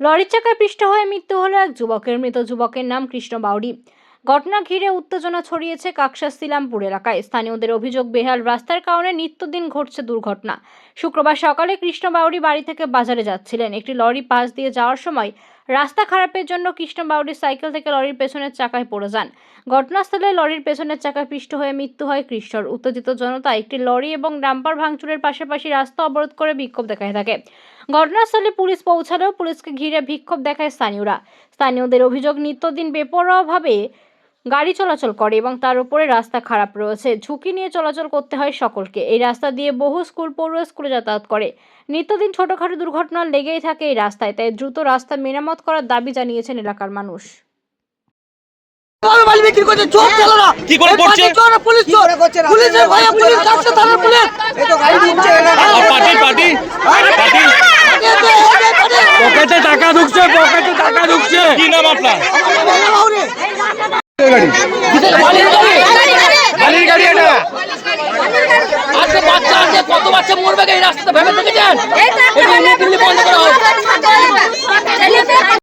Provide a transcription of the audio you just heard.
লরির চাকায় পৃষ্ঠ হয়ে মৃত্যু হলো এক যুবকের। মৃত যুবকের নাম কৃষ্ণ বাউরি ঘটনা ঘিরে উত্তেজনা ছড়িয়েছে কাকশাস সিলামপুর এলাকায়। স্থানীয়দের অভিযোগ, বেহাল রাস্তার কারণে নিত্যদিন ঘটছে দুর্ঘটনা। শুক্রবার সকালে কৃষ্ণ বাউরি বাড়ি থেকে বাজারে যাচ্ছিলেন। একটি লরি পাশ দিয়ে যাওয়ার সময় রাস্তা খারাপের জন্য কৃষ্ণ বাউরির সাইকেল থেকে লরির পেছনের চাকায় পড়ে যান। ঘটনাস্থলে লরির পেছনের চাকায় পিষ্ট হয়ে মৃত্যু হয় কৃষ্ণর। উত্তেজিত জনতা একটি লরি এবং ডাম্পার ভাঙচুরের পাশাপাশি রাস্তা অবরোধ করে বিক্ষোভ দেখায় থাকে। ঘটনাস্থলে পুলিশ পৌঁছালেও পুলিশকে ঘিরে বিক্ষোভ দেখায় স্থানীয়রা। স্থানীয়দের অভিযোগ, নিত্যদিন বেপরোয়াভাবে গাড়ি চলাচল করে এবং তার উপরে রাস্তা খারাপ রয়েছে ঝুঁকি নিয়ে চলাচল করতে হয় সকলকে এই রাস্তা দিয়ে বহু স্কুল পড়ুয়া স্কুলে যাতায়াত করে নিত্যদিন ছোটখাটো দুর্ঘটনা লেগেই থাকে এই রাস্তায় তাই দ্রুত রাস্তা মেরামত করার দাবি জানিয়েছেন এলাকার মানুষ বিক্রি করছে চোর চলো না কি করে করছে? চোর পুলিশ চোর পুলিশের ভয়ে পুলিশ কাটছে থানার পুলিশ এই তো গাড়ি ঢুকছে পার্টি পার্টি পার্টি পকেটে টাকা ঢুকছে পকেটে টাকা ঢুকছে কি নাম আপনার গাড়ির গাড়ি। এটা। আজকে বাচ্চা আছে কত বাচ্চা মরবে এই রাস্তাতে? ভেবে দিল্লি বন্ধ করা হোক।